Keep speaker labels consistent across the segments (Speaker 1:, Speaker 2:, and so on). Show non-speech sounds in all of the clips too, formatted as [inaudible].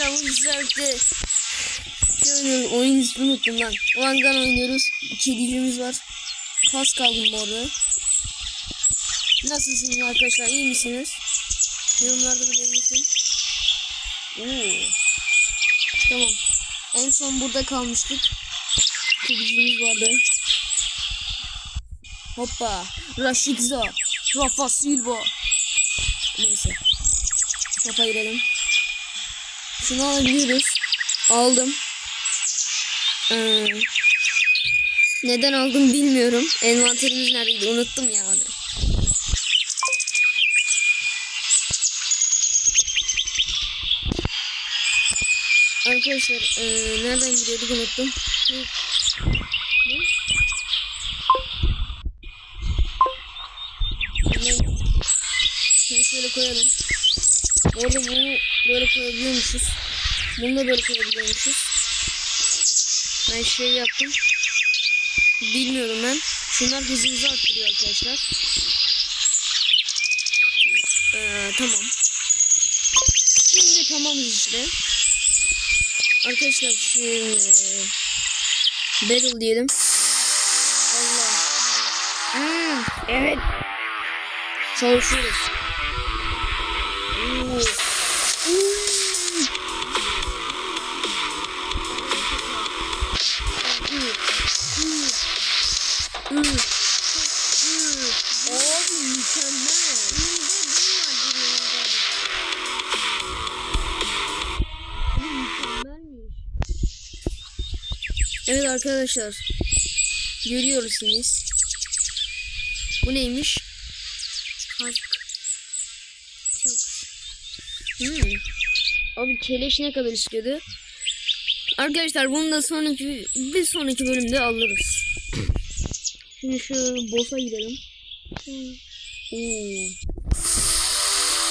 Speaker 1: arkadaşlar bu güzeldi. Oynuyoruz. Oyun ismini unuttum lan. Wangan oynuyoruz. İki gücümüz var. Kas kaldım bu arada. Nasılsınız arkadaşlar? İyi misiniz? Yorumlarda da belirtin. Oo. Tamam. En son burada kalmıştık. Kedicimiz vardı. Hoppa. Rashica. Rafa Silva. Neyse. Topa girelim. Şunu alabiliyoruz. Aldım. Ee, neden aldım bilmiyorum. Envanterimiz neredeydi unuttum yani. Arkadaşlar ee, nereden gidiyorduk unuttum. Şunu şöyle koyalım. Orada bunu böyle koyabiliyormuşuz. Bunu da böyle koyabiliyormuşuz. Ben şey yaptım. Bilmiyorum ben. Şunlar hızımızı arttırıyor arkadaşlar. Ee, tamam. Şimdi tamamız işte. Arkadaşlar şimdi battle diyelim. Allah. Hmm, evet. Çalışıyoruz. Oo. Abi mükemmel. Evet arkadaşlar. Görüyorsunuz. Bu neymiş? Çok. Hmm. Abi keleş ne kadar istiyordu? Arkadaşlar bunu da sonraki bir sonraki bölümde alırız. Şimdi şu boss'a girelim. Oo.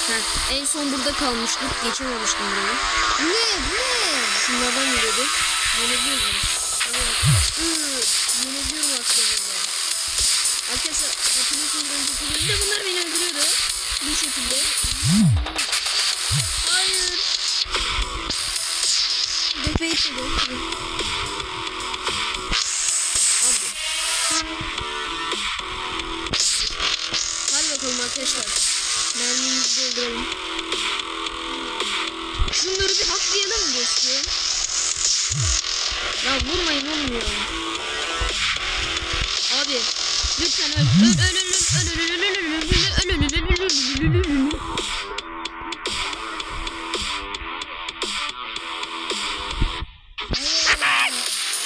Speaker 1: Heh, en son burada kalmıştık. Geçememiştim burayı.
Speaker 2: Ne? Ne?
Speaker 1: Şunlardan yürüyordu. Yenebiliyor muyuz? Evet. Yenebiliyorum aslında. Arkadaşlar hatırlıyorsunuz önceki bölümde bunlar beni öldürüyordu. Bu şekilde. Hayır. Defeat dedi. Ya vurmayın oğlum ya. Abi lütfen öl öl öl öl öl öl öl öl öl öl öl öl öl öl öl öl öl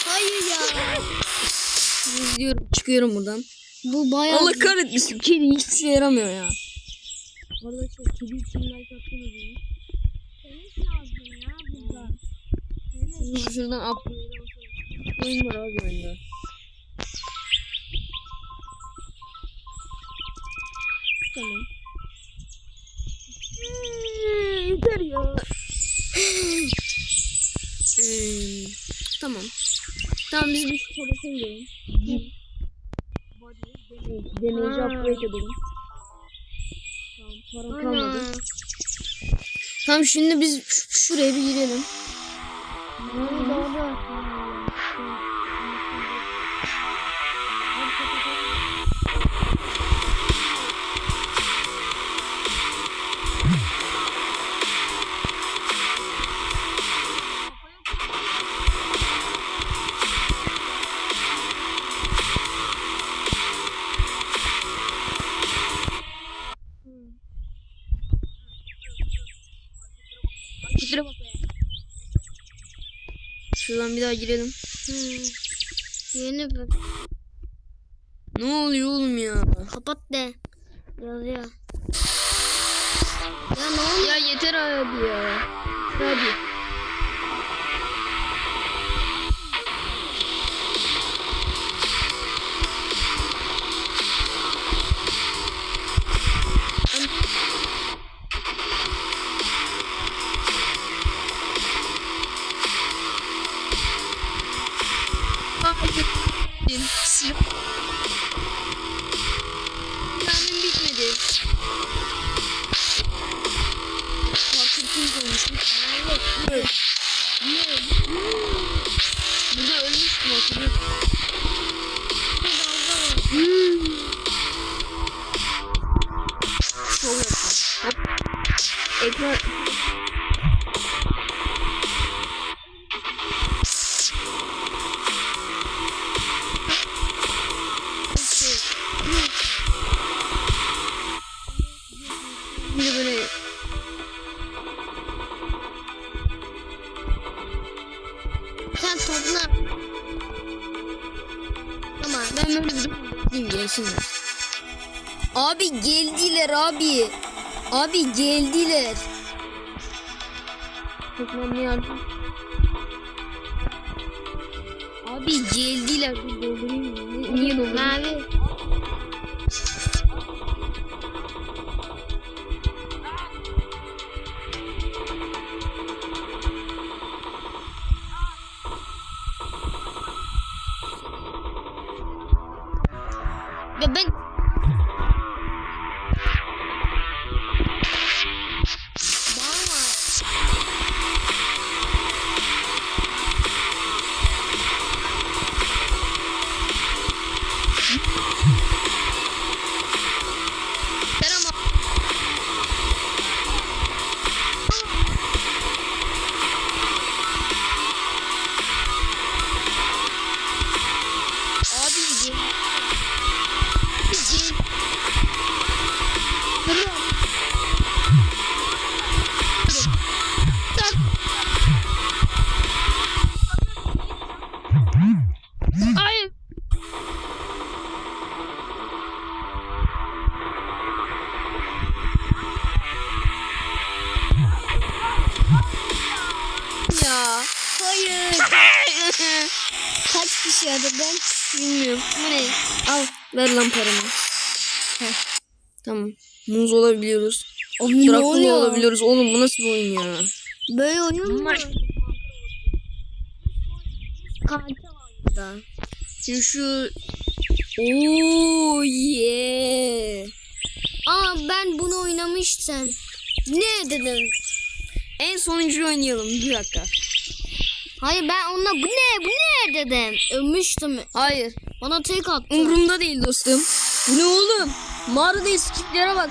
Speaker 2: Hayır ya.
Speaker 1: İzliyorum çıkıyorum buradan.
Speaker 2: Bu bayağı...
Speaker 1: Allah kahretmesin kedi hiçbir şey yaramıyor ya. Arada çok kedi için like attım diyor.
Speaker 2: Tenis lazım ya burada.
Speaker 1: Şuradan upgrade Oyun var abi oyunda. Tamam. Hmm, Yeter ya. Ee, tamam. Tamam biz bir tabaka gidelim. Demeyici upgrade edelim. Tamam param kalmadı. Tamam şimdi biz şuraya bir girelim. Şuraya bak be. Şuradan bir daha girelim.
Speaker 2: Hmm. Yeni bir.
Speaker 1: Ne oluyor oğlum ya?
Speaker 2: Kapat de. Yazıyor. Ya ne oluyor?
Speaker 1: Ya yeter abi ya. Hadi. Ekran de böyle
Speaker 2: Sen topla. Tamam.
Speaker 1: ben böyle bir. Abi geldiler abi. Abi geldiler. Abi geldiler. Dur doldurayım mı? Niye doldurayım?
Speaker 2: Mavi. Ya ben
Speaker 1: Hayır.
Speaker 2: Kaç kişi aradı ben?
Speaker 1: Bilmiyorum. Bu ne? Al. Ver lan paramı. Heh. Tamam. Muz olabiliyoruz.
Speaker 2: Oğlum
Speaker 1: Drakula olabiliyoruz. Oğlum bu nasıl bir oyun ya?
Speaker 2: Böyle oyun mu? Da.
Speaker 1: Şimdi şu... Oo yeah.
Speaker 2: Aa ben bunu oynamıştım. Ne dedim?
Speaker 1: En sonuncuyu oynayalım. Bir dakika.
Speaker 2: Hayır ben ona bu ne bu ne dedim. Ölmüştüm.
Speaker 1: Hayır.
Speaker 2: Bana tek attı.
Speaker 1: Umurumda değil dostum. Bu ne oğlum? Mağarada skiplere bak.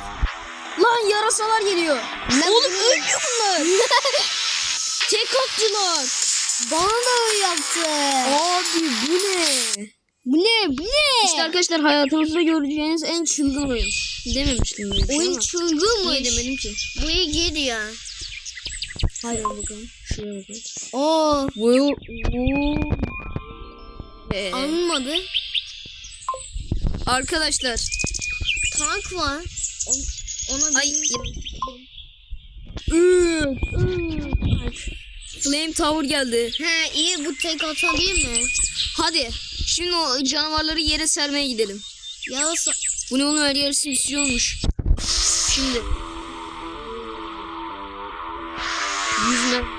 Speaker 1: Lan yarasalar geliyor.
Speaker 2: Ne
Speaker 1: oğlum
Speaker 2: bu?
Speaker 1: ölmüyor bunlar. [laughs] Tek attılar.
Speaker 2: Bana da öyle yaptı.
Speaker 1: Abi bu ne?
Speaker 2: Bu ne bu ne?
Speaker 1: İşte arkadaşlar hayatınızda göreceğiniz en çılgın oyun. Dememiştim böyle
Speaker 2: Oyun
Speaker 1: ama.
Speaker 2: çılgınmış.
Speaker 1: Niye demedim ki?
Speaker 2: Bu iyi gidiyor.
Speaker 1: Hayır bakalım. Bakalım.
Speaker 2: Oo
Speaker 1: Bu... Bu... Ee,
Speaker 2: anlamadı.
Speaker 1: arkadaşlar.
Speaker 2: Tank var. Ona
Speaker 1: Ay. Flame Tower geldi.
Speaker 2: He iyi bu tek atabilir mi?
Speaker 1: Hadi. Şimdi o canavarları yere sermeye gidelim.
Speaker 2: Yarasa.
Speaker 1: Bu ne oğlum her yer olmuş. Şimdi. Yüzme.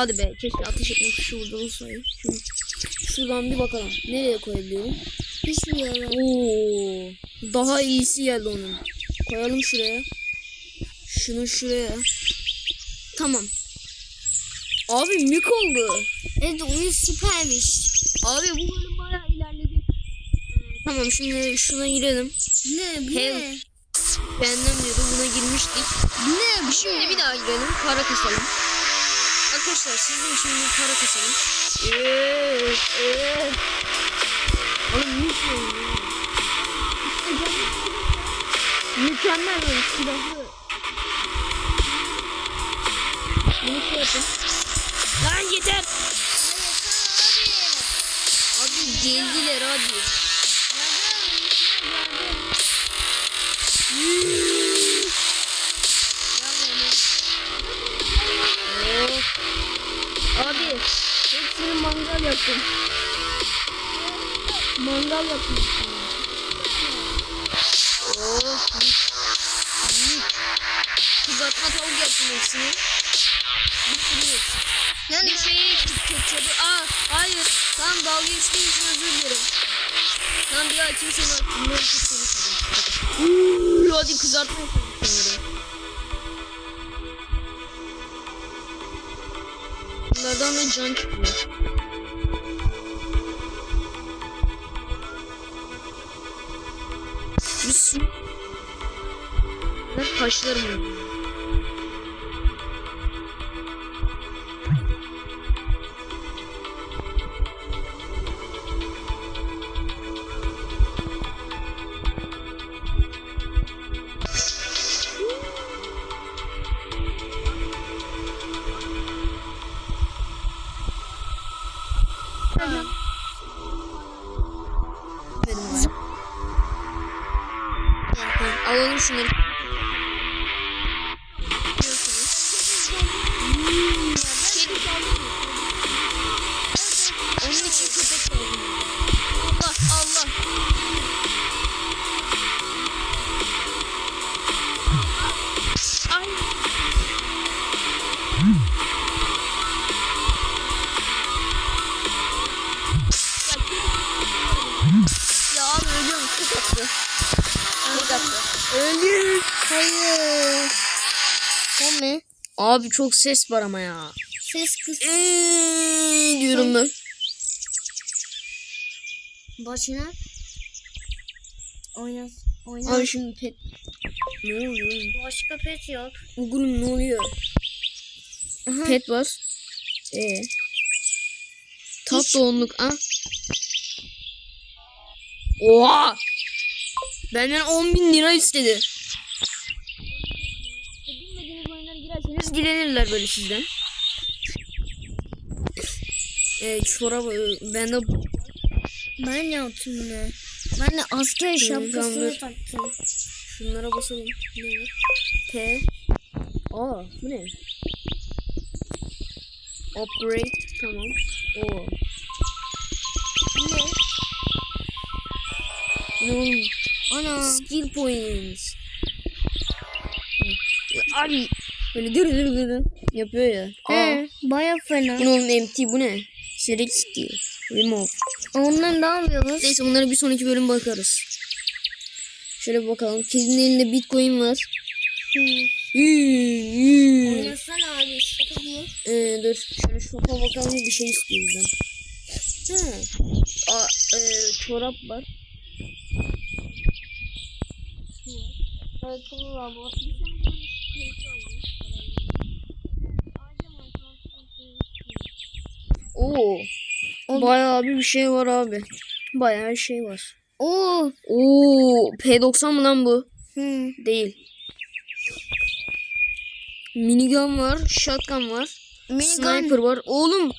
Speaker 1: Hadi be keşke ateş etme burada olsaydı. Şunu- Şuradan bir bakalım. Nereye koyabiliyorum?
Speaker 2: Hiçbir yere.
Speaker 1: Oo, daha iyisi geldi onun. Koyalım şuraya. Şunu şuraya. Tamam. Abi mük oldu.
Speaker 2: Evet oyun süpermiş.
Speaker 1: Abi bu bölüm bayağı ilerledi. Tamam şimdi şuna girelim.
Speaker 2: Ne bu
Speaker 1: Hem-
Speaker 2: ne?
Speaker 1: Benden diyordu buna girmiştik.
Speaker 2: Ne bu
Speaker 1: Şimdi
Speaker 2: ne?
Speaker 1: bir daha girelim. Para kasalım. Arkadaşlar sizin için bir para kasalım. Evet, evet. Oğlum mük oldu. Mükemmel böyle silahlı. Bunu şey yapın. Lan yeter. Abi geldiler abi. Oh. Hepsini mangal yapmışsın. Oh. Kızartma tavuk yaptım hepsini. Hepsi.
Speaker 2: Yani
Speaker 1: şeyi ketçabı. Aa hayır. Tamam dalga geçtiğim için özür dilerim. Tamam bir daha kimsenin aklına. Uuu, Hadi kızartma yapalım bunları. Bunlardan da can çıkıyor. Benim Alalım şunları. Abi çok ses var ama ya.
Speaker 2: Ses kız.
Speaker 1: Eee diyorum ben.
Speaker 2: Başına. Oynas. Oynas.
Speaker 1: Abi şimdi pet... Ne oluyor?
Speaker 2: Başka pet yok.
Speaker 1: Ugurum ne oluyor?
Speaker 2: Aha.
Speaker 1: Pet var. Ee. Top
Speaker 2: Hiç-
Speaker 1: doğumluk ha? Oha! Benden 10 bin lira istedi. Girerseniz dilenirler böyle sizden. Ee, çorap e, bende
Speaker 2: Ben yaptım bunu. Ben de asker şapkasını taktım.
Speaker 1: şunlara basalım. Ne var? P. Aa bu ne? Upgrade tamam.
Speaker 2: Bu ne?
Speaker 1: Ne oğlum?
Speaker 2: Ana.
Speaker 1: Skill points. Abi böyle dır dır dır yapıyor ya.
Speaker 2: He, baya fena.
Speaker 1: bu ne oğlum MT bu ne? Select skill. Remove.
Speaker 2: Ondan ne yapıyoruz?
Speaker 1: Neyse bunlara bir sonraki bölüm bakarız. Şöyle bakalım. Kedinin elinde bitcoin var. Yuu.
Speaker 2: Oynasana abi. Şaka bu.
Speaker 1: Ee, dur şöyle şopa bakalım bir şey bizden. Hı. Aa, e, çorap var.
Speaker 2: Ayakkabı var bu.
Speaker 1: Oo. Bayağı bir bir şey var abi. Bayağı bir şey var.
Speaker 2: Oo.
Speaker 1: Oo, P90 mı lan bu?
Speaker 2: Hı.
Speaker 1: Değil. Minigun var, shotgun var,
Speaker 2: Minigun.
Speaker 1: sniper var. Oğlum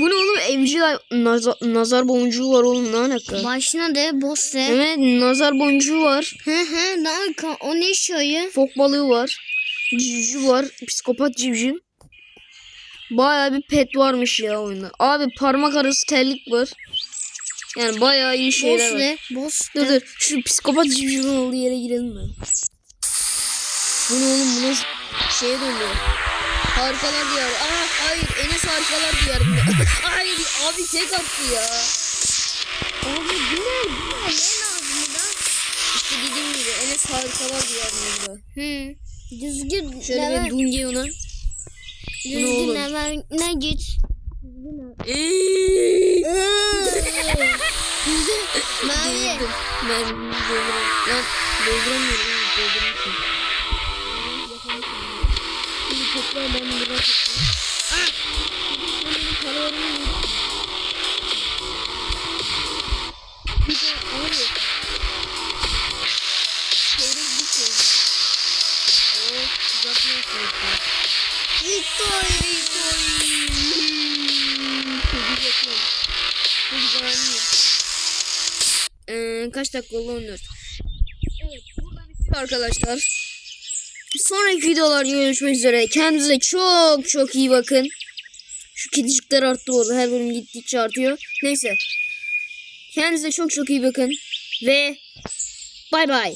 Speaker 1: bu ne oğlum? Evcil nazar, nazar boncuğu var oğlum ne alaka?
Speaker 2: Başına de boss de.
Speaker 1: Evet nazar boncuğu var.
Speaker 2: Hı hı. Ne alaka? O ne şeyi?
Speaker 1: Fok balığı var. Civciv var. Psikopat civciv. Bayağı bir pet varmış ya oyunda. Abi parmak arası terlik var. Yani bayağı iyi şeyler
Speaker 2: Boss
Speaker 1: var.
Speaker 2: de. Boss
Speaker 1: Dur dur şu psikopat civcivin olduğu yere girelim mi? Bu ne oğlum bu nasıl şeye döndü. Harikalar diyarı. Aa hayır Enes harikalar diyarında. [laughs] hayır abi tek attı ya.
Speaker 2: Abi ne? Bu ne? Ne lazım burada?
Speaker 1: İşte dediğim gibi Enes harikalar diyarında.
Speaker 2: Hı. Düzgün.
Speaker 1: Şöyle bir dunge ona.
Speaker 2: Düzgün
Speaker 1: oğlum?
Speaker 2: hemen ne git.
Speaker 1: Eee.
Speaker 2: Mavi.
Speaker 1: Doldurdum. Ben dolduramıyorum. Lan dolduramıyorum. Dolduramıyorum. Şimdi topla ben biraz toplayayım. Ah! Şimdi benim paralarımı yiyeyim. Bir de abi. Çeyrek bir şey. Oh, kızartma yapıyorsun.
Speaker 2: Victory.
Speaker 1: Beğenmiyor. Ee, kaç dakika oldu 14. Evet arkadaşlar. Sonraki videolarda görüşmek üzere. Kendinize çok çok iyi bakın. Şu kedicikler arttı bu arada. Her bölüm gittikçe artıyor. Neyse. Kendinize çok çok iyi bakın. Ve bay bay.